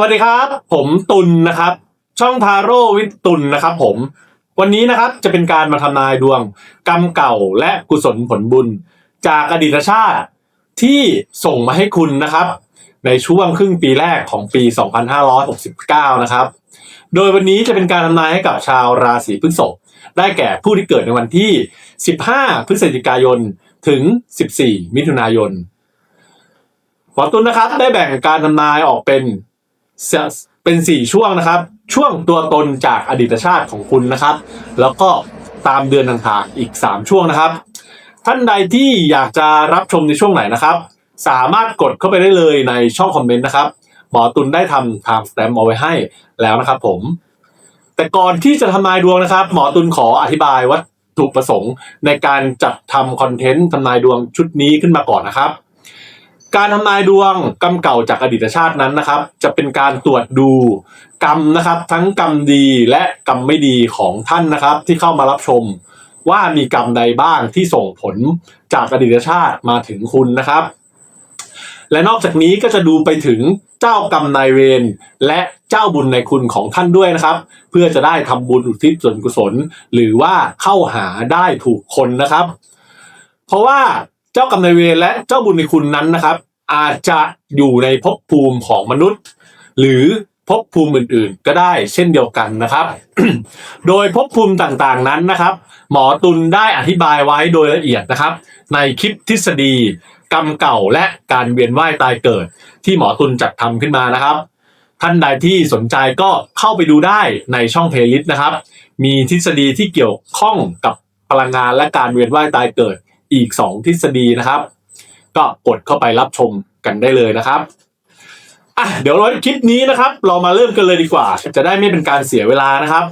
วัสดีครับ ผมตุลนะครับ ช่องทาโร่วิตุลนะครับ ผม วันนี้นะครับจะเป็นการมาทำนายดวงกรรมเก่าและกุศลผลบุญ จากอดีตชาติที่ส่งมาให้คุณนะครับ ในช่วงครึ่งปีแรกของปี 2569 นะครับ โดยวันนี้จะเป็นการทำนายให้กับชาวราศีพฤษภได้แก่ผู้ที่เกิดในวันที่ 15 พฤศจิกายนถึง 14 มิถุนายนหมอตุลนะครับได้แบ่งการทำนายออกเป็น เป็นสี่ช่วงนะครับ ช่วงตัวตนจากอดีตชาติของคุณนะครับ แล้วก็ตามเดือนต่างๆอีก 3 ช่วงนะครับ ท่านใดที่อยากจะรับชมในช่วงไหนนะครับ สามารถกดเข้าไปได้เลยในช่องคอมเมนต์นะครับหมอตุลได้ทำทม์สแตม์เอาไว้ให้แล้วนะครับผม แต่ก่อนที่จะทำนายดวงนะครับ หมอตุลขออธิบายวัตถุประสงค์ในการจัดทำคอนเทนต์ทำนายดวงชุดนี้ขึ้นมาก่อนนะครับ การทำนายดวงกรรมเก่าจากอดีตชาตินั้นนะครับ จะเป็นการตรวจดูกรรมนะครับ ทั้งกรรมดีและกรรมไม่ดีของท่านนะครับ ที่เข้ามารับชม ว่ามีกรรมใดบ้างที่ส่งผลจากอดีตชาติมาถึงคุณนะครับ และนอกจากนี้ก็จะดูไปถึงเจ้ากรรมนายเวรและเจ้าบุญในคุณของท่านด้วยนะครับ เพื่อจะได้ทำบุญอุทิศส่วนกุศล หรือว่าเข้าหาได้ถูกคนนะครับ เพราะว่า เจ้ากรรมนายเวรและเจ้าบุญในคุณนั้นนะครับ อาจจะอยู่ในภพภูมิของมนุษย์ หรือภพภูมิอื่นๆ ก็ได้เช่นเดียวกันนะครับ โดยภพภูมิต่างๆนั้นนะครับ หมอตุลได้อธิบายไว้โดยละเอียดนะครับ ในคลิปทฤษฎีกรรมเก่าและการเวียนว่ายตายเกิด ที่หมอตุลจัดทำขึ้นมานะครับ ท่านใดที่สนใจก็เข้าไปดูได้ในช่องเพลย์ลิสต์นะครับ มีทฤษฎีที่เกี่ยวข้องกับพลังงานและการเวียนว่ายตายเกิด อีก 2 ทฤษฎีนะครับ ก็กดเข้าไปรับชมกันได้เลยนะครับอะเดี๋ยวเราคลิปนี้นะครับ เรามาเริ่มกันเลยดีกว่า จะได้ไม่เป็นการเสียเวลานะครับ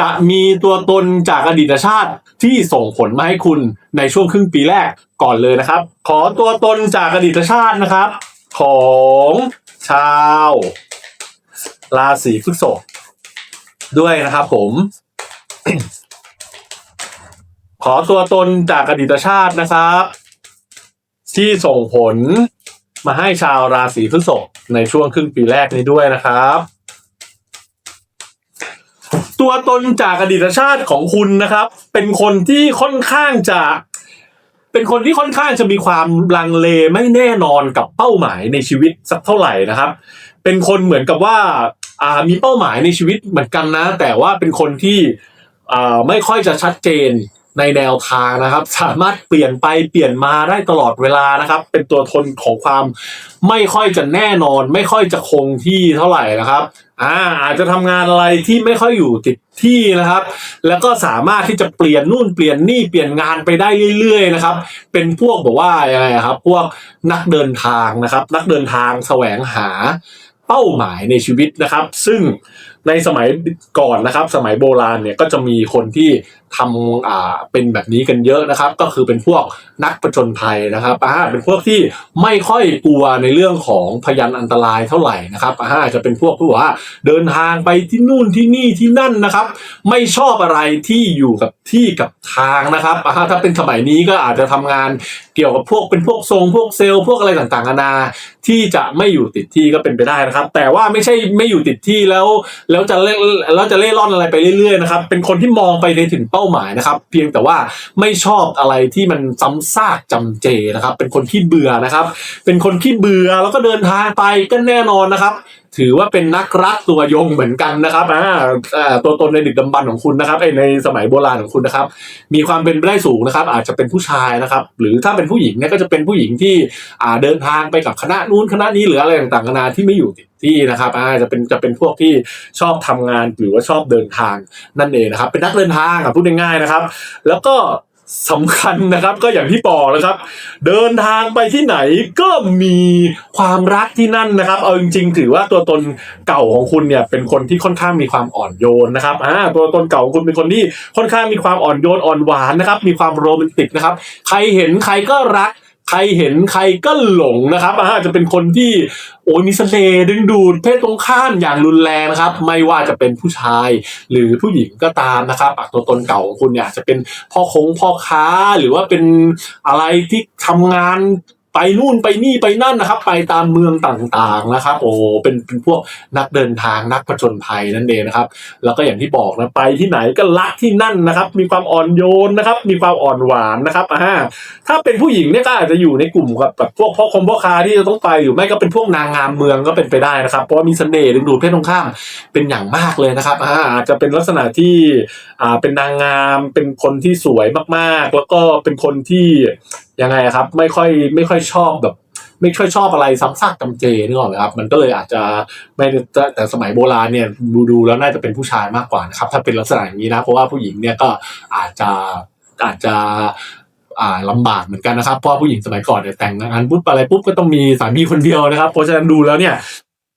จะมีตัวตนจากอดีตชาติที่ส่งผลมาให้คุณในช่วงครึ่งปีแรกก่อนเลยนะครับ ขอตัวตนจากอดีตชาตินะครับ ของชาว ราศีพฤษภด้วยนะครับผม ขอตัวตนจากอดีตชาตินะครับ ที่ส่งผลมาให้ชาวราศีพฤษภในช่วงครึ่งปีแรกนี้ด้วยนะครับ ตัวตนจากอดีตชาติของคุณนะครับ เป็นคนที่ค่อนข้างจะ เป็นคนที่ค่อนข้างจะมีความลังเลไม่แน่นอนกับเป้าหมายในชีวิตสักเท่าไหร่นะครับ เป็นคนเหมือนกับว่าอ่ามีเป้าหมายในชีวิตเหมือนกันนะ แต่ว่าเป็นคนที่อ่าไม่ค่อยจะชัดเจน ในแนวทางนะครับ สามารถเปลี่ยนไปเปลี่ยนมาได้ตลอดเวลานะครับ เป็นตัวตนของความไม่ค่อยจะแน่นอน ไม่ค่อยจะคงที่เท่าไหร่นะครับอ่าอาจจะทำงานอะไรที่ไม่ค่อยอยู่ติดที่นะครับ แล้วก็สามารถที่จะเปลี่ยนนู่นเปลี่ยนนี่เปลี่ยนงานไปได้เรื่อยๆนะครับ เป็นพวกแบบว่ายังไงอะครับ พวกนักเดินทางนะครับ นักเดินทางแสวงหาเป้าหมายในชีวิตนะครับ ซึ่งในสมัยก่อนนะครับ สมัยโบราณเนี่ยก็จะมีคนที่ทำอ่าเป็นแบบนี้กันเยอะนะครับ ก็คือเป็นพวกนักประจนภัยนะครับอ่าเป็นพวกที่ไม่ค่อยกลัวในเรื่องของพยันอันตรายเท่าไหร่นะครับอ่าจะเป็นพวกที่ว่าเดินทางไปที่นู่นที่นี่ที่นั่นนะครับ ไม่ชอบอะไรที่อยู่กับที่กับทางนะครับอ่าถ้าเป็นสมัยนี้ก็อาจจะทำงานเกี่ยวกับพวกเป็นพวกทรงพวกเซลล์พวกอะไรต่างๆนานาที่จะไม่อยู่ติดที่ก็เป็นไปได้นะครับ แต่ว่าไม่ใช่ไม่อยู่ติดที่แล้วแล้วจะเล่แล้วจะเล่ร่อนอะไรไปเรื่อยๆนะครับ เป็นคนที่มองไปในถึงเป้าหมายนะครับ เพียงแต่ว่าไม่ชอบอะไรที่มันซ้ำซากจำเจนะครับ เป็นคนที่เบื่อนะครับ เป็นคนที่เบื่อแล้วก็เดินทางไปก็แน่นอนนะครับ ถือว่าเป็นนักรักตัวยงเหมือนกันนะครับอ่าตัวตนในดึกดำบรรพ์ของคุณนะครับในสมัยโบราณของคุณนะครับ มีความเป็นไปได้สูงนะครับ อาจจะเป็นผู้ชายนะครับ หรือถ้าเป็นผู้หญิงเนี่ยก็จะเป็นผู้หญิงที่อ่าเดินทางไปกับคณะนู้นคณะนี้หรืออะไรต่างๆนานาที่ไม่อยู่ติดที่นะครับอ่าจะเป็นจะเป็นพวกที่ชอบทำงานหรือว่าชอบเดินทางนั่นเองนะครับ เป็นนักเดินทางอะพูดง่ายๆนะครับ แล้วก็ สำคัญนะครับก็อย่างที่บอกนะครับ เดินทางไปที่ไหนก็มีความรักที่นั่นนะครับ เอาจริง ๆ ถือว่าตัวตนเก่าของคุณเนี่ยเป็นคนที่ค่อนข้างมีความอ่อนโยนนะครับอ่าตัวตนเก่าของคุณเป็นคนที่ค่อนข้างมีความอ่อนโยนอ่อนหวานนะครับ มีความโรแมนติกนะครับ ใครเห็นใครก็รัก ใครเห็นใครก็หลงนะครับอาจะเป็นคนที่โอ้ยมีเสน่ห์ดึงดูดเพศตรงข้ามอย่างรุนแรงนะครับ ไม่ว่าจะเป็นผู้ชายหรือผู้หญิงก็ตามนะครับตัวตนเก่าของคุณเนี่ยจะเป็นพ่อคงพ่อค้าหรือว่าเป็นอะไรที่ทำงาน ไปนู่นไปนี่ไปนั่นนะครับ ไปตามเมืองต่างๆนะครับ โอ้เป็นเป็นพวกนักเดินทางนักผจญภัยนั่นเองนะครับ แล้วก็อย่างที่บอกนะไปที่ไหนก็รักที่นั่นนะครับ มีความอ่อนโยนนะครับ มีความอ่อนหวานนะครับอ่าถ้าเป็นผู้หญิงเนี่ยก็อาจจะอยู่ในกลุ่มกับแบบพวกพ่อคมพ่อค้าที่จะต้องไปหรือไม่ก็เป็นพวกนางงามเมืองก็เป็นไปได้นะครับ เพราะมีเสน่ห์ดึงดูดเพศตรงข้ามเป็นอย่างมากเลยนะครับอ่าอาจจะเป็นลักษณะที่อ่าเป็นนางงามเป็นคนที่สวยมากๆ แล้วก็เป็นคนที่ ยังไงครับ ไม่ค่อยไม่ค่อยชอบแบบ ไม่ค่อยชอบอะไรซ้ำซากจำเจนึกออกไหมครับ มันก็เลยอาจจะไม่แต่สมัยโบราณเนี่ยดูดูแล้วน่าจะเป็นผู้ชายมากกว่านะครับ ถ้าเป็นลักษณะอย่างนี้นะเพราะว่าผู้หญิงเนี่ยก็อาจจะอาจจะอ่าลำบากเหมือนกันนะครับเพราะผู้หญิงสมัยก่อนเนี่ยแต่งงานปุ๊บอะไรปุ๊บก็ต้องมีสามีคนเดียวนะครับ เพราะฉะนั้นดูแล้วเนี่ย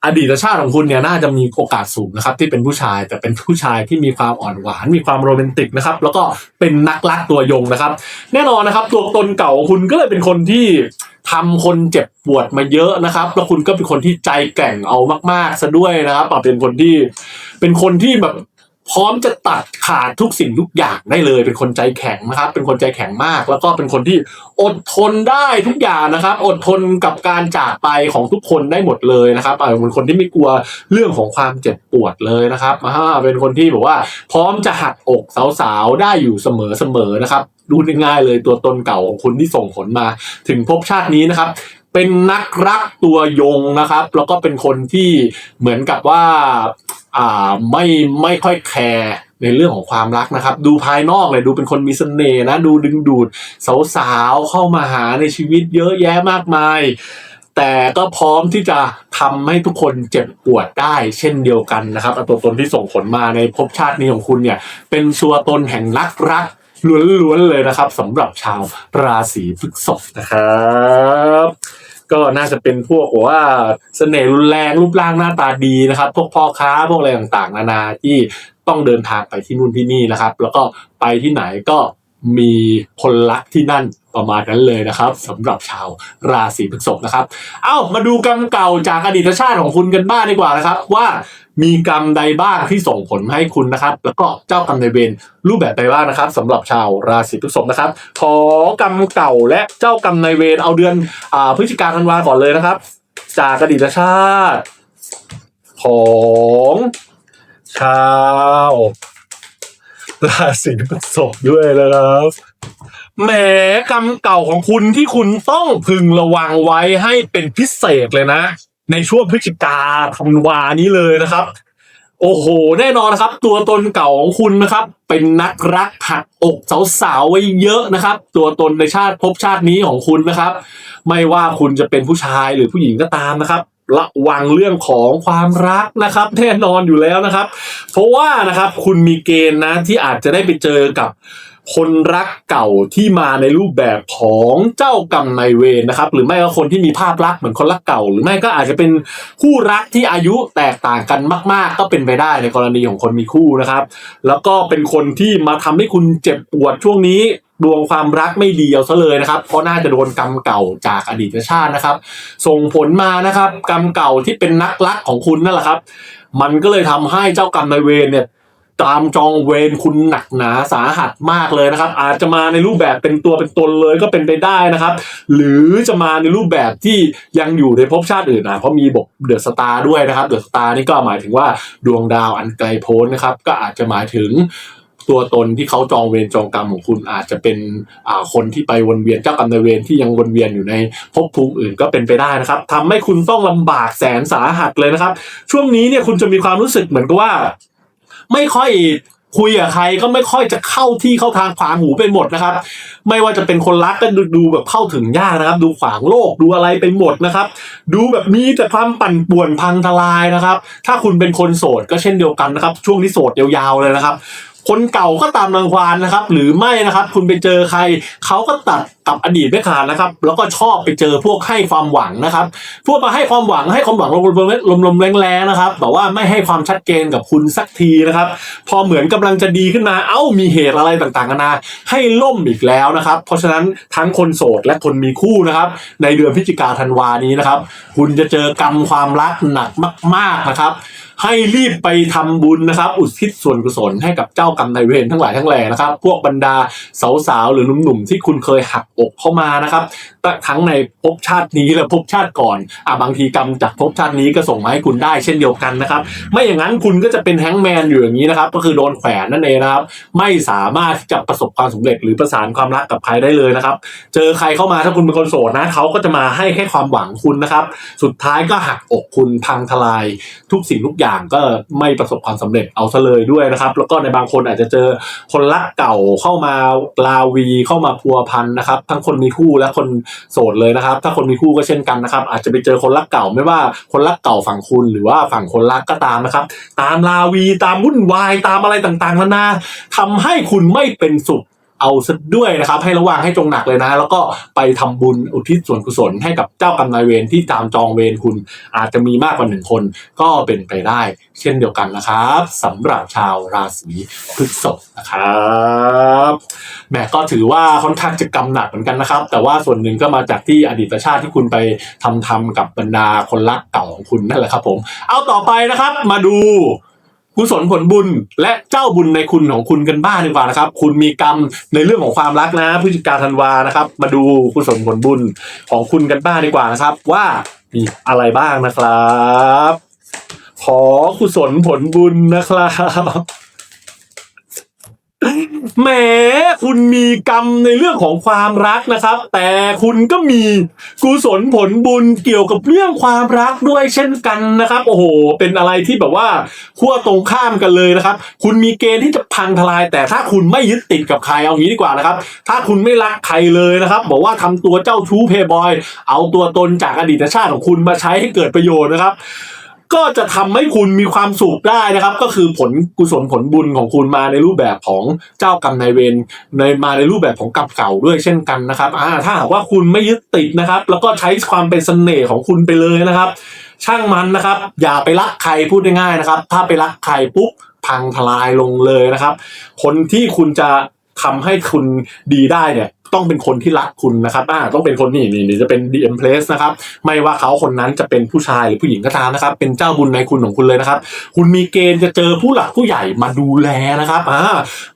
อดีตชาติของคุณเนี่ยน่าจะมีโอกาสสูงนะครับที่เป็นผู้ชายแต่เป็นผู้ชายที่มีความอ่อนหวาน มีความโรแมนติกนะครับแล้วก็เป็นนักรักตัวยงนะครับ แน่นอนนะครับตัวตนเก่าของคุณก็เลยเป็นคนที่ทำคนเจ็บปวดมาเยอะนะครับ แล้วคุณก็เป็นคนที่ใจแกร่งเอามากๆซะด้วยนะครับเป็นคนที่เป็นคนที่แบบ พร้อมจะตัดขาดทุกสิ่งทุกอย่างได้เลย เป็นคนใจแข็งนะครับ เป็นคนใจแข็งมาก แล้วก็เป็นคนที่อดทนได้ทุกอย่างนะครับ อดทนกับการจากไปของทุกคนได้หมดเลยนะครับเป็นคนที่ไม่กลัวเรื่องของความเจ็บปวดเลยนะครับอ่าเป็นคนที่แบบว่า พร้อมจะหักอกสาวๆได้อยู่เสมอๆนะครับ ดูง่ายๆเลยตัวตนเก่าของคุณที่ส่งผลมา ถึงภพชาตินี้นะครับเป็นนักรักตัวยงนะครับ แล้วก็เป็นคนที่เหมือนกับว่า อ่าไม่ไม่ค่อยแคร์ในเรื่องของความรักนะครับ ดูภายนอกเลยดูเป็นคนมีเสน่ห์นะ ดูดึงดูดสาวๆเข้ามาหาในชีวิตเยอะแยะมากมาย แต่ก็พร้อมที่จะทำให้ทุกคนเจ็บปวดได้เช่นเดียวกันนะครับตัวตนที่ส่งผลมาในภพชาตินี้ของคุณเนี่ย เป็นตัวตนแห่งรักรักล้วนๆเลยนะครับสำหรับชาวราศีพฤษภนะครับ ก็น่าจะเป็นพวกว่าเสน่ห์รุนแรงรูปร่างหน้าตาดีนะครับ พวกพ่อค้าพวกอะไรต่างๆ นานาที่ต้องเดินทางไปที่นู่นที่นี่นะครับ แล้วก็ไปที่ไหนก็มีคนรักที่นั่น ประมาณนั้นเลยนะครับสำหรับชาวราศีพฤษภนะครับ เอ้ามาดูกรรมเก่าจากอดีตชาติของคุณกันบ้างดีกว่านะครับ ว่ามีกรรมใดบ้างที่ส่งผลให้คุณนะครับ แล้วก็เจ้ากรรมนายเวรรูปแบบใดบ้างนะครับสำหรับชาวราศีพฤษภนะครับ ขอกรรมเก่าและเจ้ากรรมนายเวรเอาเดือนอ่าพฤศจิกาธันวาก่อนเลยนะครับ จากอดีตชาติ ของชาวราศีพฤษภด้วยนะครับ แหมกรรมเก่าของคุณที่คุณต้องพึงระวังไว้ให้เป็นพิเศษเลยนะ ในช่วงพฤศจิกาธันวานี้เลยนะครับ โอ้โห แน่นอนนะครับ ตัวตนเก่าของคุณนะครับ เป็นนักรักหักอกสาวๆไว้เยอะนะครับ ตัวตนในชาติภพชาตินี้ของคุณนะครับ ไม่ว่าคุณจะเป็นผู้ชายหรือผู้หญิงก็ตามนะครับระวังเรื่องของความรักนะครับแน่นอนอยู่แล้วนะครับ เพราะว่านะครับคุณมีเกณฑ์นะที่อาจจะได้ไปเจอกับ คนรักเก่าที่มาในรูปแบบของเจ้ากรรมนายเวรนะครับ หรือไม่ก็คนที่มีภาพลักษณ์เหมือนคนรักเก่า หรือไม่ก็อาจจะเป็นคู่รักที่อายุแตกต่างกันมาก ๆ ก็เป็นไปได้ในกรณีของคนมีคู่นะครับ แล้วก็เป็นคนที่มาทำให้คุณเจ็บปวดช่วงนี้ดวงความรักไม่ดีเอาซะเลยนะครับ เพราะน่าจะโดนกรรมเก่าจากอดีตชาตินะครับ ส่งผลมานะครับ กรรมเก่าที่เป็นนักรักของคุณนั่นแหละครับ มันก็เลยทำให้เจ้ากรรมนายเวรเนี่ย ตามจองเวรคุณหนักหนาสาหัสมากเลยนะครับ อาจจะมาในรูปแบบเป็นตัวเป็นตนเลยก็เป็นไปได้นะครับ หรือจะมาในรูปแบบที่ยังอยู่ในภพชาติอื่นนะเพราะมีบทเดอะสตาร์ด้วยนะครับเดอะสตาร์นี่ก็หมายถึงว่าดวงดาวอันไกลโพ้นนะครับ ก็อาจจะหมายถึงตัวตนที่เขาจองเวรจองกรรมของคุณอาจจะเป็นอ่าคนที่ไปวนเวียนเจ้ากรรมนายเวรที่ยังวนเวียนอยู่ในภพภูมิอื่นก็เป็นไปได้นะครับทำให้คุณต้องลำบากแสนสาหัสเลยนะครับ ช่วงนี้เนี่ยคุณจะมีความรู้สึกเหมือนกับว่า ไม่ค่อยคุยกับใครก็ไม่ค่อยจะเข้าที่เข้าทางขวางหูไปหมดนะครับ ไม่ว่าจะเป็นคนรักก็ดูดูแบบเข้าถึงยากนะครับ ดูขวางโลกดูอะไรไปหมดนะครับ ดูแบบมีแต่ความปั่นป่วนพังทลายนะครับ ถ้าคุณเป็นคนโสดก็เช่นเดียวกันนะครับ ช่วงนี้โสดยาวๆเลยนะครับ คนเก่าก็ตามรังควานนะครับ หรือไม่นะครับ คุณไปเจอใครเขาก็ตัดกับอดีตไม่ขาดนะครับ แล้วก็ชอบไปเจอพวกให้ความหวังนะครับ พวกมาให้ความหวังให้ความหวังลมๆลมๆแรงๆนะครับแต่ว่าไม่ให้ความชัดเจนกับคุณสักทีนะครับ พอเหมือนกำลังจะดีขึ้นมาเอ้ามีเหตุอะไรต่างๆกันานาให้ล่มอีกแล้วนะครับ เพราะฉะนั้นทั้งคนโสดและคนมีคู่นะครับ ในเดือนพฤศจิกาธันวานี้นะครับ คุณจะเจอกรรมความรักหนักมาก ๆนะครับ ให้รีบไปทำบุญนะครับ อุทิศส่วนกุศลให้กับเจ้ากรรมนายเวรทั้งหลายทั้งแหล่นะครับ พวกบรรดาสาวๆหรือหนุ่มๆที่คุณเคยหักอกเข้ามานะครับทั้งในภพชาตินี้และภพชาติก่อนอะบางทีกรรมจากภพชาตินี้ก็ส่งมาให้คุณได้เช่นเดียวกันนะครับ ไม่อย่างนั้นคุณก็จะเป็นแฮงแมนอยู่อย่างนี้นะครับ ก็คือโดนแขวนนั่นเองนะครับ ไม่สามารถที่จะประสบความสำเร็จหรือประสานความรักกับใครได้เลยนะครับ เจอใครเข้ามาถ้าคุณเป็นคนโสดนะเขาก็จะมาให้แค่ความหวังคุณนะครับ สุดท้ายก็หักอกคุณพังทลายทุกสิ่งทุกอย่างก็ไม่ประสบความสำเร็จเอาซะเลยด้วยนะครับ แล้วก็ในบางคนอาจจะเจอคนรักเก่าเข้ามาลาวีเข้ามาพัวพันนะครับ ทั้งคนมีคู่และคนโสดเลยนะครับ ถ้าคนมีคู่ก็เช่นกันนะครับ อาจจะไปเจอคนรักเก่าไม่ว่าคนรักเก่าฝั่งคุณหรือว่าฝั่งคนรักก็ตามนะครับ ตามลาวีตามวุ่นวายตามอะไรต่างๆนานาทำให้คุณไม่เป็นสุข เอาซะด้วยนะครับ ให้ระวังให้จงหนักเลยนะ แล้วก็ไปทำบุญอุทิศส่วนกุศลให้กับเจ้ากรรมนายเวรที่ตามจองเวรคุณ อาจจะมีมากกว่าหนึ่งคน ก็เป็นไปได้ เช่นเดียวกันนะครับสำหรับชาวราศีพฤษภนะครับแหมก็ถือว่าค่อนข้างจะกำหนักเหมือนกันนะครับ แต่ว่าส่วนหนึ่งก็มาจากที่อดีตชาติที่คุณไปทำทำกับบรรดาคนรักเก่าของคุณนั่นแหละครับ ผม เอาต่อไปนะครับ มาดู กุศลผลบุญและเจ้าบุญในคุณของคุณกันบ้างดีกว่านะครับ คุณมีกรรมในเรื่องของความรักนะพฤศจิกาธันวานะครับ มาดูกุศลผลบุญของคุณกันบ้างดีกว่านะครับ ว่ามีอะไรบ้างนะครับ ขอกุศลผลบุญนะครับ แหมคุณมีกรรมในเรื่องของความรักนะครับ แต่คุณก็มีกุศลผลบุญเกี่ยวกับเรื่องความรักด้วยเช่นกันนะครับ โอ้โห เป็นอะไรที่แบบว่าขั้วตรงข้ามกันเลยนะครับ คุณมีเกณฑ์ที่จะพังทลาย แต่ถ้าคุณไม่ยึดติดกับใครเอางี้ดีกว่านะครับ ถ้าคุณไม่รักใครเลยนะครับ บอกว่าทำตัวเจ้าชู้เพย์บอย เอาตัวตนจากอดีตชาติของคุณมาใช้ให้เกิดประโยชน์นะครับ ก็จะทำให้คุณมีความสุขได้นะครับ ก็คือผลกุศลผลบุญของคุณมาในรูปแบบของเจ้ากรรมนายเวรในมาในรูปแบบของกรรมเก่าด้วยเช่นกันนะครับอ่าถ้าหากว่าคุณไม่ยึดติดนะครับ แล้วก็ใช้ความเป็นเสน่ห์ของคุณไปเลยนะครับ ช่างมันนะครับ อย่าไปรักใครพูดง่ายๆนะครับ ถ้าไปรักใครปุ๊บพังทลายลงเลยนะครับ คนที่คุณจะทำให้คุณดีได้เนี่ย ต้องเป็นคนที่รักคุณนะครับอ่าต้องเป็นคนนี่นี่นี่จะเป็น DM place นะครับ ไม่ว่าเขาคนนั้นจะเป็นผู้ชายหรือผู้หญิงก็ตามนะครับ เป็นเจ้าบุญในคุณของคุณเลยนะครับ คุณมีเกณฑ์จะเจอผู้หลักผู้ใหญ่มาดูแลนะครับอ่า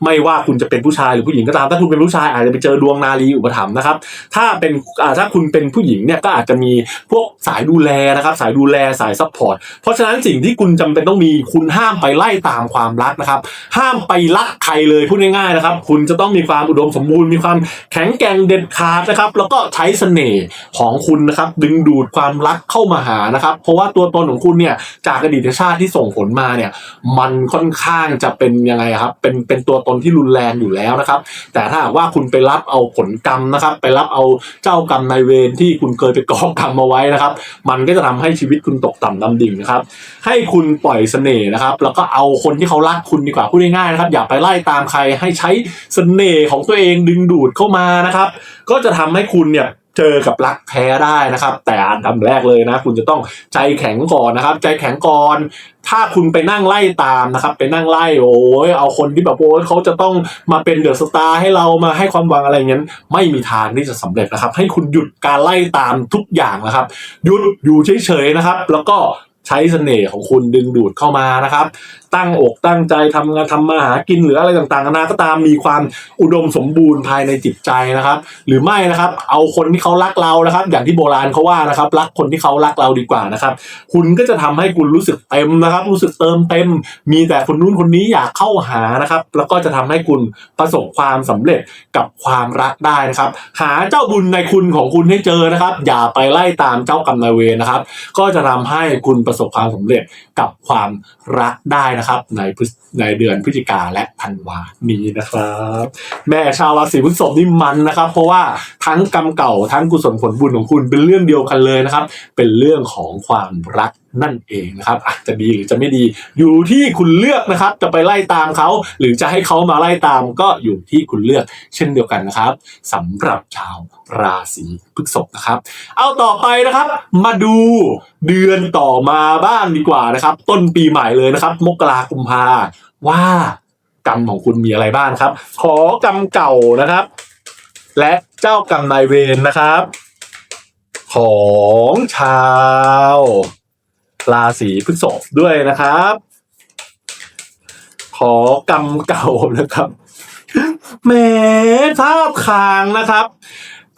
ไม่ว่าคุณจะเป็นผู้ชายหรือผู้หญิงก็ตาม ถ้าคุณเป็นผู้ชายอาจจะไปเจอดวงนารีอุปถัมภ์นะครับ ถ้าเป็นอ่าถ้าคุณเป็นผู้หญิงเนี่ยก็อาจจะมีพวกสายดูแลนะครับ สายดูแลสายซัพพอร์ต เพราะฉะนั้นสิ่งที่คุณจำเป็นต้องมีคุณห้ามไปไล่ตามความรักนะครับ ห้ามไปรักใครเลยพูดง่ายๆนะครับ คุณจะต้องมีความอุดมสมบูรณ์มีความแข็งแกร่งเด็ดขาดนะครับ แล้วก็ใช้เสน่ห์ของคุณนะครับดึงดูดความรักเข้ามาหานะครับ เพราะว่าตัวตนของคุณเนี่ยจากอดีตชาติที่ส่งผลมาเนี่ยมันค่อนข้างจะเป็นยังไงครับเป็นเป็นตัวตนที่รุนแรงอยู่แล้วนะครับ แต่ถ้าว่าคุณไปรับเอาผลกรรมนะครับ ไปรับเอาเจ้ากรรมนายเวรที่คุณเคยไปก่อกรรมมาไว้นะครับ มันก็จะทำให้ชีวิตคุณตกต่ำดำดิ่งนะครับ ให้คุณปล่อยเสน่ห์นะครับ แล้วก็เอาคนที่เขารักคุณดีกว่าพูดง่ายๆนะครับ อย่าไปไล่ตามใครให้ใช้เสน่ห์ของตัวเองดึงดูดเข้ามานะครับ ก็จะทำให้คุณเนี่ยเจอกับรักแท้ได้นะครับ แต่อันดับแรกเลยนะ คุณจะต้องใจแข็งก่อนนะครับ ใจแข็งก่อนถ้าคุณไปนั่งไล่ตามนะครับ ไปนั่งไล่โอ้ยเอาคนที่แบบโอ้ยเขาจะต้องมาเป็นเดอะสตาร์ให้เรามาให้ความหวังอะไรอย่างนั้นไม่มีทางที่จะสำเร็จนะครับ ให้คุณหยุดการไล่ตามทุกอย่างนะครับหยุดอยู่เฉยๆนะครับ แล้วก็ใช้เสน่ห์ของคุณดึงดูดเข้ามานะครับตั้งอกตั้งใจทำงานทำมาหากินหรืออะไรต่างๆนานาก็ตามมีความอุดมสมบูรณ์ภายในจิตใจนะครับ หรือไม่นะครับ เอาคนที่เขารักเรานะครับ อย่างที่โบราณเขาว่านะครับ รักคนที่เขารักเราดีกว่านะครับ คุณก็จะทำให้คุณรู้สึกเต็มนะครับ รู้สึกเติมเต็ม มีแต่คนนู้นคนนี้อยากเข้าหานะครับ แล้วก็จะทำให้คุณประสบความสำเร็จกับความรักได้นะครับ หาเจ้าบุญในคุณของคุณให้เจอนะครับ อย่าไปไล่ตามเจ้ากรรมนายเวรนะครับ ก็จะทำให้คุณประสบความสำเร็จกับความรักได้นะครับในพฤศในเดือนพฤศจิกาและธันวานี้นะครับ แม่ชาวราศีพฤษภนี่มันนะครับ เพราะว่าทั้งกรรมเก่าทั้งกุศลผลบุญของคุณเป็นเรื่องเดียวกันเลยนะครับ เป็นเรื่องของความรัก นั่นเองนะครับอาจจะดีหรือจะไม่ดี อยู่ที่คุณเลือกนะครับ จะไปไล่ตามเขา หรือจะให้เขามาไล่ตามก็อยู่ที่คุณเลือก เช่นเดียวกันนะครับสำหรับชาวราศีพฤษภนะครับ เอาต่อไปนะครับ มาดูเดือนต่อมาบ้างดีกว่านะครับ ต้นปีใหม่เลยนะครับ มกราคมพาว่ากรรมของคุณมีอะไรบ้างครับ ขอกรรมเก่านะครับ และเจ้ากรรมนายเวรนะครับ ของชาว ราศีพฤษภด้วยนะครับ ขอกรรมเก่านะครับแหมท้าบคางนะครับ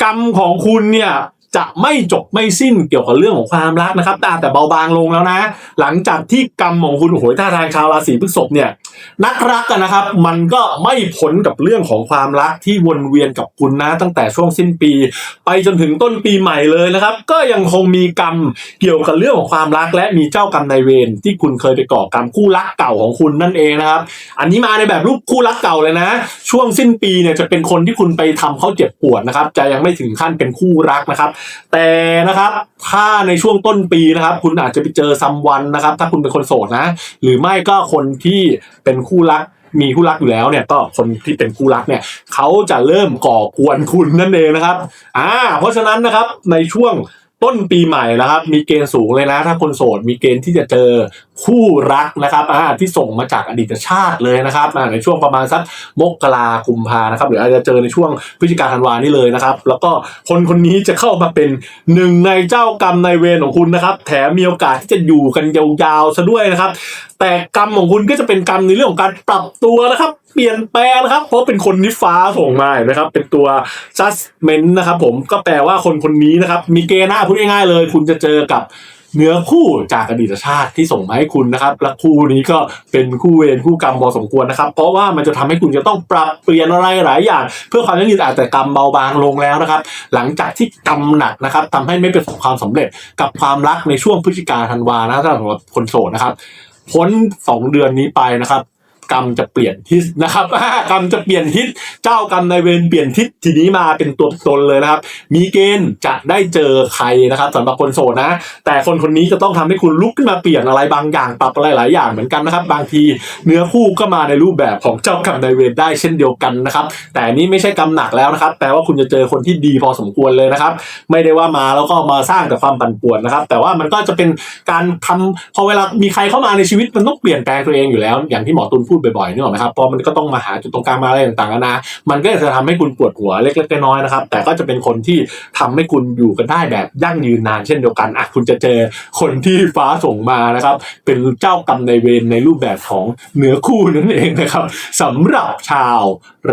กรรมของคุณเนี่ย จะไม่จบไม่สิ้นเกี่ยวกับเรื่องของความรักนะครับแต่แต่เบาบางลงแล้วนะ หลังจากที่กรรมของคุณโอ้โหท่าทางชาวราศีพฤษภเนี่ยนักรักกันนะครับ มันก็ไม่พ้นกับเรื่องของความรักที่วนเวียนกับคุณนะ ตั้งแต่ช่วงสิ้นปี ไปจนถึงต้นปีใหม่เลยนะครับ ก็ยังคงมีกรรมเกี่ยวกับเรื่องของความรัก และมีเจ้ากรรมนายเวรที่คุณเคยไปก่อกรรมคู่รักเก่าของคุณนั่นเองนะครับ อันนี้มาในแบบรูปคู่รักเก่าเลยนะ ช่วงสิ้นปีเนี่ยจะเป็นคนที่คุณไปทำเขาเจ็บปวดนะครับจะยังไม่ถึงขั้นเป็นคู่รักนะครับแต่นะครับถ้าในช่วงต้นปีนะครับ คุณอาจจะไปเจอซัมวันนะครับ ถ้าคุณเป็นคนโสดนะ หรือไม่ก็คนที่เป็นคู่รักมีคู่รักอยู่แล้วเนี่ยก็คนที่เป็นคู่รักเนี่ยเขาจะเริ่มก่อกวนคุณนั่นเองนะครับ อ่า เพราะฉะนั้นนะครับในช่วง ต้นปีใหม่นะครับ มีเกณฑ์สูงเลยนะ ถ้าคนโสดมีเกณฑ์ที่จะเจอคู่รักนะครับอ่าที่ส่งมาจากอดีตชาติเลยนะครับอ่าในช่วงประมาณสักมกราคุมภานะครับหรืออาจจะเจอในช่วงพฤศจิกาธันวานี่เลยนะครับ แล้วก็คนคนนี้จะเข้ามาเป็นหนึ่งในเจ้ากรรมนายเวรของคุณนะครับ แถมมีโอกาสที่จะอยู่กันยาวๆซะด้วยนะครับ แต่กรรมของคุณก็จะเป็นกรรมในเรื่องของการปรับตัวนะครับ เปลี่ยนแปลงนะครับ เพราะเป็นคนนิฟ้าส่งมานะครับ เป็นตัว judgment นะครับ ผมก็แปลว่าคนคนนี้นะครับ มีเกณฑ์น้าพูดง่ายๆเลย คุณจะเจอกับเนื้อคู่จากอดีตชาติที่ส่งมาให้คุณนะครับ และคู่นี้ก็เป็นคู่เวรคู่กรรมพอสมควรนะครับ เพราะว่ามันจะทำให้คุณจะต้องปรับเปลี่ยนอะไรหลายอย่าง เพื่อความยั่งยืนอาจแต่กรรมเบาบางลงแล้วนะครับ หลังจากที่กรรมหนักนะครับทำให้ไม่ประสบความสำเร็จกับความรักในช่วงพฤศจิกาธันวานะสำหรับคนโสดนะครับ พ้นสองเดือนนี้ไปนะครับ กรรมจะเปลี่ยนทิศนะครับกรรมจะเปลี่ยนทิศเจ้ากรรมนายเวรเปลี่ยนทิศทีนี้มาเป็นตัวตนเลยนะครับ มีเกณฑ์จะได้เจอใครนะครับสำหรับคนโสดนะ แต่คนคนนี้จะต้องทำให้คุณลุกขึ้นมาเปลี่ยนอะไรบางอย่างปรับอะไรหลายอย่างเหมือนกันนะครับ บางทีเนื้อคู่ก็มาในรูปแบบของเจ้ากรรมนายเวรได้เช่นเดียวกันนะครับ แต่นี้ไม่ใช่กรรมหนักแล้วนะครับแปลว่าคุณจะเจอคนที่ดีพอสมควรเลยนะครับ ไม่ได้ว่ามาแล้วก็มาสร้างแต่ความปั่นป่วนนะครับ แต่ว่ามันก็จะเป็นการทำพอเวลามีใครเข้ามาในชีวิตมันต้องเปลี่ยนแปลงตัวเองอยู่แล้ว อย่างที่หมอตุลพูดบ่อยๆนี่หรอไหมครับเพราะมันก็ต้องมาหาจุดตรงกลางมาอะไรต่างๆนานามันก็จะทำให้คุณปวดหัวเล็กๆน้อยๆนะครับ แต่ก็จะเป็นคนที่ทำให้คุณอยู่กันได้แบบยั่งยืนนานเช่นเดียวกันอะคุณจะเจอคนที่ฟ้าส่งมานะครับ เป็นเจ้ากรรมในเวรในรูปแบบของเนื้อคู่นั่นเองนะครับสำหรับชาว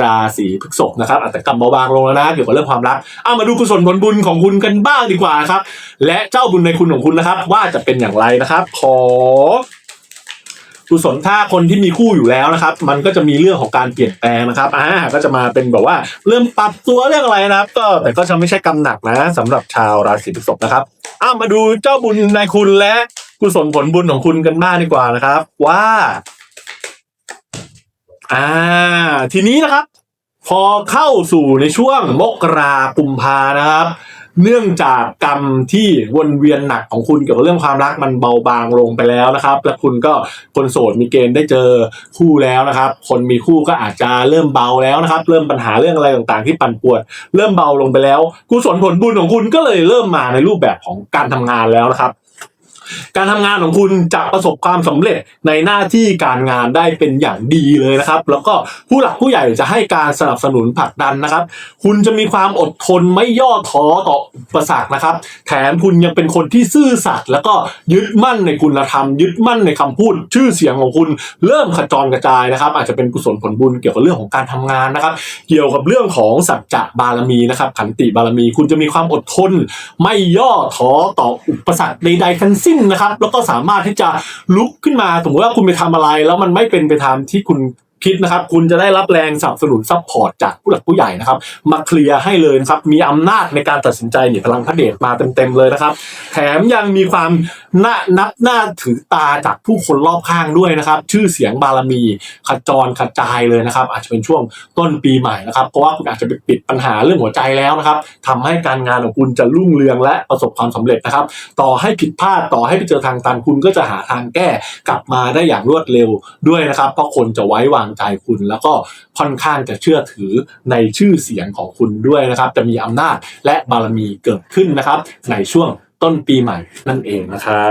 ราศีพฤษภนะครับอะแต่กรรมเบาบางลงแล้วนะเกี่ยวกับเรื่องความรักเอามาดูกุศลผลบุญของคุณกันบ้างดีกว่าครับ และเจ้าบุญในคุณของคุณนะครับ ว่าจะเป็นอย่างไรนะครับ ขอ กุศลถ้าคนที่มีคู่อยู่แล้วนะครับ มันก็จะมีเรื่องของการเปลี่ยนแปลงนะครับอ่าก็จะมาเป็นแบบว่าเริ่มปรับตัวเรื่องอะไรนะครับ ก็แต่ก็จะไม่ใช่กรรมหนักนะสำหรับชาวราศีพฤษภนะครับอ้ามาดูเจ้าบุญในคุณและกุศลผลบุญของคุณกันบ้างดีกว่านะครับ ว่าอ่า ทีนี้นะครับ พอเข้าสู่ในช่วงมกรากุมภานะครับ เนื่องจากกรรมที่วนเวียนหนักของคุณเกี่ยวกับเรื่องความรักมันเบาบางลงไปแล้วนะครับ และคุณก็คนโสดมีเกณฑ์ได้เจอคู่แล้วนะครับ คนมีคู่ก็อาจจะเริ่มเบาแล้วนะครับ เริ่มปัญหาเรื่องอะไรต่างๆ ที่ปั่นป่วนเริ่มเบาลงไปแล้วกุศลผลบุญของคุณก็เลยเริ่มมาในรูปแบบของการทำงานแล้วนะครับ การทำงานของคุณจะประสบความสำเร็จในหน้าที่การงานได้เป็นอย่างดีเลยนะครับ แล้วก็ผู้หลักผู้ใหญ่จะให้การสนับสนุนผลักดันนะครับ คุณจะมีความอดทนไม่ย่อท้อต่ออุปสรรคนะครับ แถมคุณยังเป็นคนที่ซื่อสัตย์แล้วก็ยึดมั่นในคุณธรรม ยึดมั่นในคำพูด ชื่อเสียงของคุณเริ่มขจรกระจายนะครับ อาจจะเป็นกุศลผลบุญเกี่ยวกับเรื่องของการทำงานนะครับ เกี่ยวกับเรื่องของสัจจะบารมีนะครับขันติบารมี คุณจะมีความอดทน ไม่ย่อท้อต่ออุปสรรคใดๆทั้งสิ้นนะครับ แล้วก็สามารถที่จะลุกขึ้นมาสมมติว่าคุณไปทำอะไร แล้วมันไม่เป็นไปตามที่คุณคิดนะครับ คุณจะได้รับแรงสนับสนุนซัพพอร์ตจากผู้หลักผู้ใหญ่นะครับ มาเคลียร์ให้เลยนะครับ มีอำนาจในการตัดสินใจเนี่ยพลังพระเดชมาเต็มๆเลยนะครับ แถมยังมีความ น่านับหน้าถือตาจากผู้คนรอบข้างด้วยนะครับ ชื่อเสียงบารมีขจรกระจายเลยนะครับ อาจจะเป็นช่วงต้นปีใหม่นะครับ เพราะว่าคุณอาจจะไปปิดปัญหาเรื่องหัวใจแล้วนะครับทำให้การงานของคุณจะรุ่งเรืองและประสบความสำเร็จนะครับ ต่อให้ผิดพลาดต่อให้ไปเจอทางตันคุณก็จะหาทางแก้กลับมาได้อย่างรวดเร็วด้วยนะครับ เพราะคนจะไว้วางใจคุณ แล้วก็ค่อนข้างจะเชื่อถือในชื่อเสียงของคุณด้วยนะครับ จะมีอำนาจและบารมีเกิดขึ้นนะครับ ในช่วง ต้นปีใหม่นั่นเองนะครั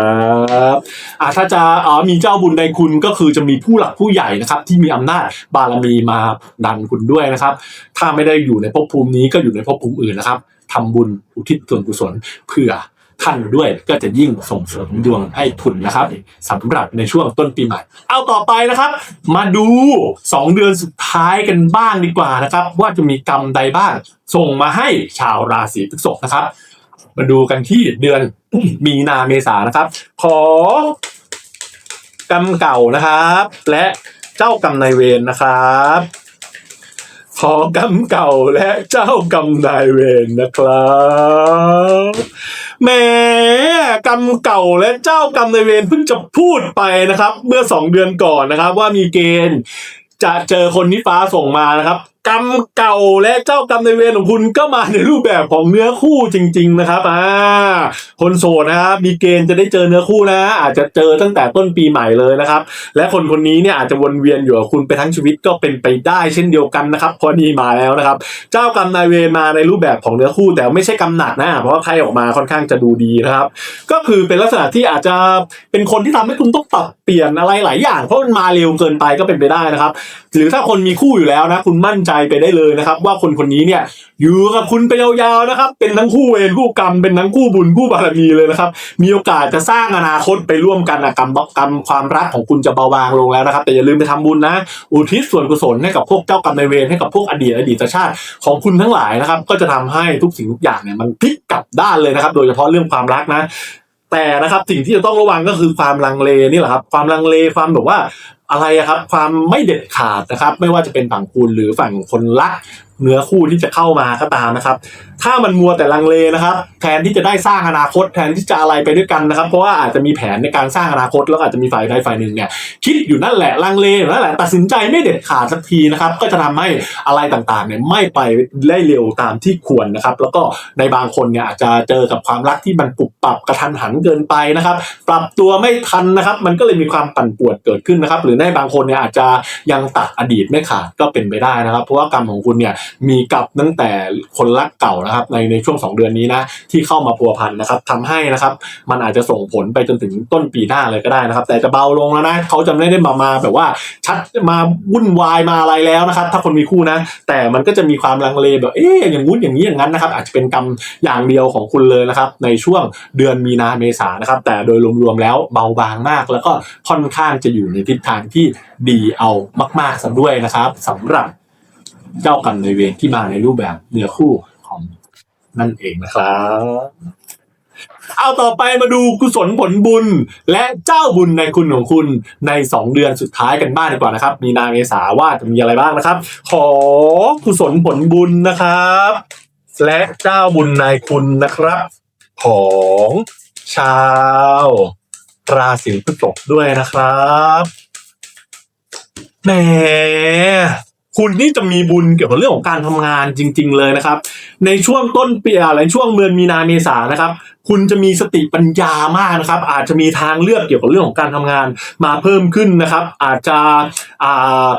บอ่าถ้าจะอ๋อมีเจ้าบุญในคุณก็คือจะมีผู้หลักผู้ใหญ่นะครับ ที่มีอำนาจบารมีมาดันคุณด้วยนะครับ ถ้าไม่ได้อยู่ในภพภูมินี้ก็อยู่ในภพภูมิอื่นนะครับทำบุญอุทิศส่วนกุศลเพื่อท่านด้วยก็จะยิ่งส่งเสริมดวงให้ทุนนะครับสำหรับในช่วงต้นปีใหม่ เอาต่อไปนะครับ มาดู 2 เดือนสุดท้ายกันบ้างดีกว่านะครับ ว่าจะมีกรรมใดบ้าง ส่งมาให้ชาวราศีพฤษภนะครับ มาดูกันที่เดือนมีนาเมษานะครับ ขอกรรมเก่านะครับ และเจ้ากรรมนายเวรนะครับ ขอกรรมเก่าและเจ้ากรรมนายเวรนะครับแหมกรรมเก่าและเจ้ากรรมนายเวรเพิ่งจะพูดไปนะครับ เมื่อสองเดือนก่อนนะครับ ว่ามีเกณฑ์จะเจอคนที่ฟ้าส่งมานะครับ กรรมเก่าและเจ้ากรรมในเวรของคุณก็มาในรูปแบบของเนื้อคู่จริง ๆ นะครับอ่าคนโสดนะครับมีเกณฑ์จะได้เจอเนื้อคู่นะ อาจจะเจอตั้งแต่ต้นปีใหม่เลยนะครับ และคนคนนี้เนี่ยอาจจะวนเวียนอยู่กับคุณไปทั้งชีวิตก็เป็นไปได้เช่นเดียวกันนะครับพราะนี่มาแล้วนะครับ เจ้ากรรมนายเวรมาในรูปแบบของเนื้อคู่แต่ไม่ใช่กรรมหนักนะเพราะว่าใครออกมาค่อนข้างจะดูดีนะครับ ก็คือเป็นลักษณะที่อาจจะเป็นคนที่ทำให้คุณต้องปรับเปลี่ยนอะไรหลายอย่าง เพราะมันมาเร็วเกินไปก็เป็นไปได้นะครับ หรือถ้าคนมีคู่อยู่แล้วนะ คุณมั่นใจไปได้เลยนะครับ ว่าคนคนนี้เนี่ย อยู่กับคุณไปยาวๆนะครับ เป็นทั้งคู่เวรคู่กรรมเป็นทั้งคู่บุญคู่บารมีเลยนะครับ มีโอกาสจะสร้างอนาคตไปร่วมกันนะกรรมกรรมความรักของคุณจะเบาบางลงแล้วนะครับ แต่อย่าลืมไปทำบุญนะ อุทิศส่วนกุศลให้กับพวกเจ้ากรรมนายเวรให้กับพวกอดีตอดีตชาติของคุณทั้งหลายนะครับ ก็จะทำให้ทุกสิ่งทุกอย่างเนี่ยมันพลิกกลับด้านเลยนะครับ โดยเฉพาะเรื่องความรักนะแต่นะครับสิ่งที่จะต้องระวังก็คือความลังเลนี่แหละครับ ความลังเลความแบบว่า อะไรครับความไม่เด็ดขาดนะครับ ไม่ว่าจะเป็นฝั่งคุณหรือฝั่งคนรัก เนื้อคู่ที่จะเข้ามาก็ตามนะครับ ถ้ามันมัวแต่ลังเลนะครับ แทนที่จะได้สร้างอนาคต แทนที่จะอะไรไปด้วยกันนะครับ เพราะว่าอาจจะมีแผนในการสร้างอนาคต แล้วอาจจะมีฝ่ายใดฝ่ายหนึ่งเนี่ยคิดอยู่นั่นแหละลังเลอยู่นั่นแหละตัดสินใจไม่เด็ดขาดสักทีนะครับ ก็จะทำให้อะไรต่างๆเนี่ยไม่ไปได้เร็วตามที่ควรนะครับ แล้วก็ในบางคนเนี่ยอาจจะเจอกับความรักที่มันปรับปรับกระทันหันเกินไปนะครับ ปรับตัวไม่ทันนะครับ มันก็เลยมีความปั่นป่วนเกิดขึ้นนะครับ หรือในบางคนเนี่ยอาจจะยังตัดอดีตไม่ขาดก็เป็นไปได้นะครับ เพราะว่ากรรมของคุณเนี่ยมีกับตั้งแต่คนรักเก่านะครับในในช่วงสองเดือนนี้นะที่เข้ามาพัวพันนะครับทำให้นะครับมันอาจจะส่งผลไปจนถึงต้นปีหน้าเลยก็ได้นะครับ แต่จะเบาลงแล้วนะเขาจะไม่ได้มามาแบบว่าชัดมาวุ่นวายมาอะไรแล้วนะครับ ถ้าคนมีคู่นะ แต่มันก็จะมีความลังเลแบบเอ๊ะอย่างงู้นอย่างนี้อย่างนั้นนะครับ อาจจะเป็นกรรมอย่างเดียวของคุณเลยนะครับ ในช่วงเดือนมีนาเมษานะครับ แต่โดยรวมๆแล้วเบาบางมาก แล้วก็ค่อนข้างจะอยู่ในทิศทางที่ดีเอามากๆซะด้วยนะครับสำหรับ เจ้ากรรมนายเวรที่มาในรูปแบบเนื้อคู่ของนั่นเองนะครับ เอาต่อไปมาดูกุศลผลบุญ และเจ้าบุญในคุณของคุณใน 2 เดือนสุดท้ายกันบ้างดีกว่านะครับ มีนาเมษาว่าจะมีอะไรบ้างนะครับ ขอกุศลผลบุญนะครับ และเจ้าบุญในคุณนะครับ ของชาวราศีพฤษภด้วยนะครับแหม คุณนี่จะมีบุญเกี่ยวกับเรื่องของการทำงานจริง ๆ เลยนะครับ ในช่วงต้นปีอะไรช่วงเดือนมีนาเมษานะครับ คุณจะมีสติปัญญามากนะครับ อาจจะมีทางเลือกเกี่ยวกับเรื่องของการทำงานมาเพิ่มขึ้นนะครับ อาจจะอ่า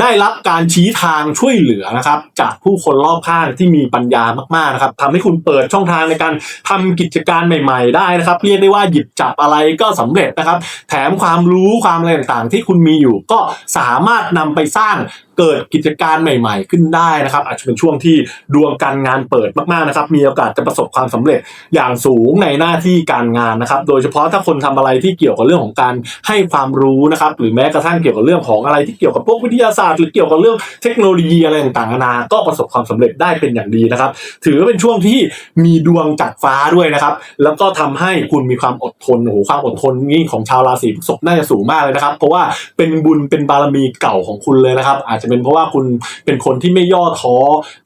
ได้รับการชี้ทางช่วยเหลือนะครับ จากผู้คนรอบข้างที่มีปัญญามากๆนะครับทำให้คุณเปิดช่องทางในการทำกิจการใหม่ ๆ ได้นะครับ เรียกได้ว่าหยิบจับอะไรก็สำเร็จนะครับ แถมความรู้ความอะไรต่างๆ ที่คุณมีอยู่ก็สามารถนำไปสร้าง เกิดกิจการใหม่ ๆ ขึ้นได้นะครับ อาจจะเป็นช่วงที่ดวงการงานเปิดมากๆนะครับ มีโอกาสจะประสบความสำเร็จอย่างสูงในหน้าที่การงานนะครับ โดยเฉพาะถ้าคนทำอะไรที่เกี่ยวกับเรื่องของการให้ความรู้นะครับ หรือแม้กระทั่งเกี่ยวกับเรื่องของอะไรที่เกี่ยวกับพวกวิทยาศาสตร์ หรือเกี่ยวกับเรื่องเทคโนโลยีอะไรต่างๆนานาก็ประสบความสำเร็จได้เป็นอย่างดีนะครับ ถือว่าเป็นช่วงที่มีดวงจากฟ้าด้วยนะครับ แล้วก็ทำให้คุณมีความอดทนโอ้โหความอดทนนี่ของชาวราศีพฤษภน่าจะสูงมากเลยนะครับ เพราะว่าเป็นบุญเป็นบารมีเก่าของคุณเลยนะครับ อาจจะเป็นเพราะว่าคุณเป็นคนที่ไม่ย่อท้อ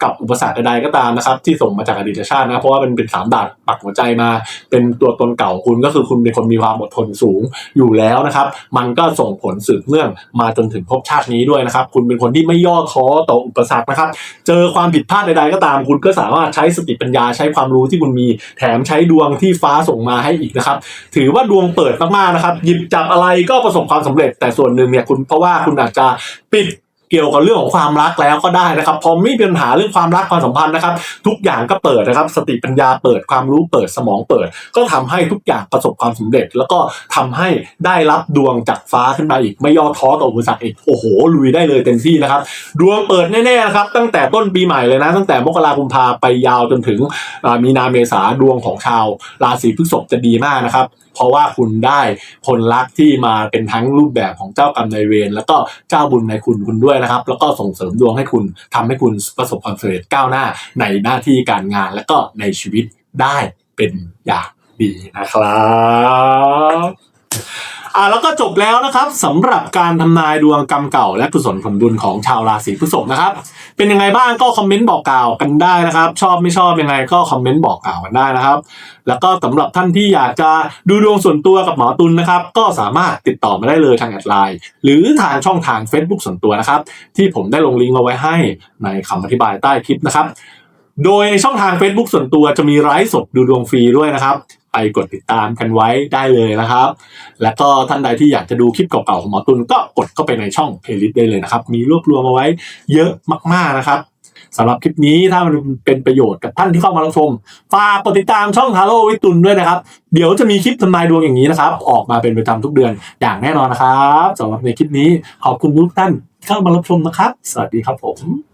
กับอุปสรรคใดๆก็ตามนะครับ ที่ส่งมาจากอดีตชาตินะเพราะว่าเป็นเป็นสามดาบปักหัวใจมา เป็นตัวตนเก่าคุณก็คือคุณเป็นคนมีความอดทนสูงอยู่แล้วนะครับ มันก็ส่งผลสืบเนื่องมาจนถึงภพชาตินี้ด้วยนะครับ คุณเป็นคนที่ไม่ย่อท้อต่ออุปสรรคนะครับ เจอความผิดพลาดใด ๆ ก็ตาม คุณก็สามารถใช้สติปัญญาใช้ความรู้ที่คุณมีแถมใช้ดวงที่ฟ้าส่งมาให้อีกนะครับ ถือว่าดวงเปิดมากๆนะครับ หยิบจับอะไรก็ประสบความสำเร็จแต่ส่วนหนึ่งเนี่ยคุณเพราะว่าคุณอาจจะปิด กี่ยวกับเรื่องของความรักแล้วก็ได้นะครับพอไม่มีปัญหาเรื่องความรักความสัมพันธ์นะครับ ทุกอย่างก็เปิดนะครับ สติปัญญาเปิดความรู้เปิดสมองเปิด ก็ทำให้ทุกอย่างประสบความสำเร็จ แล้วก็ทำให้ได้รับดวงจากฟ้าขึ้นมาอีกไม่ย่อท้อต่ออุปสรรคอีกโอ้โหลุยได้เลยเต็มที่นะครับ ดวงเปิดแน่ๆนะครับ ตั้งแต่ต้นปีใหม่เลยนะ ตั้งแต่มกราคมพาไปยาวจนถึงมีนาเมษาดวงของชาวราศีพฤษภจะดีมากนะครับ เพราะว่าคุณได้คนรักที่มาเป็นทั้งรูปแบบของเจ้ากรรมนายเวรแล้วก็เจ้าบุญในคุณคุณด้วยนะครับ แล้วก็ส่งเสริมดวงให้คุณทำให้คุณประสบความสำเร็จก้าวหน้าในหน้าที่การงาน และก็ในชีวิตได้เป็นอย่างดีนะครับ อ่าแล้วก็จบแล้วนะครับสำหรับการทำนายดวงกรรมเก่า และกุศลผลบุญของชาวราศีพฤษภนะครับ เป็นยังไงบ้างก็คอมเมนต์บอกกล่าวกันได้นะครับ ชอบไม่ชอบยังไงก็คอมเมนต์บอกกล่าวกันได้นะครับ แล้วก็สำหรับท่านที่อยากจะดูดวงส่วนตัวกับหมอตุลนะครับ ก็สามารถติดต่อมาได้เลยทางแอดไลน์หรือทางช่องทาง Facebook ส่วนตัวนะครับ ที่ผมได้ลงลิงก์เอาไว้ให้ในคำอธิบายใต้คลิปนะครับโดยในช่องทาง Facebook ส่วนตัวจะมีไลฟ์สดดูดวงฟรีด้วยนะครับ ไปกดติดตามกันไว้ได้เลยนะครับ และก็ท่านใดที่อยากจะดูคลิปเก่าๆของหมอตุลก็กดเข้าไปในช่องเพลย์ลิสต์ได้เลยนะครับ มีรวบรวมเอาไว้เยอะมากๆนะครับสำหรับคลิปนี้ถ้ามันเป็นประโยชน์กับท่านที่เข้ามารับชมฝากกดติดตามช่องทาโร่วิตุลด้วยนะครับ เดี๋ยวจะมีคลิปทำนายดวงอย่างนี้นะครับ ออกมาเป็นประจำทุกเดือนอย่างแน่นอนนะครับสำหรับในคลิปนี้ขอบคุณทุกท่านที่เข้ามารับชมนะครับ สวัสดีครับผม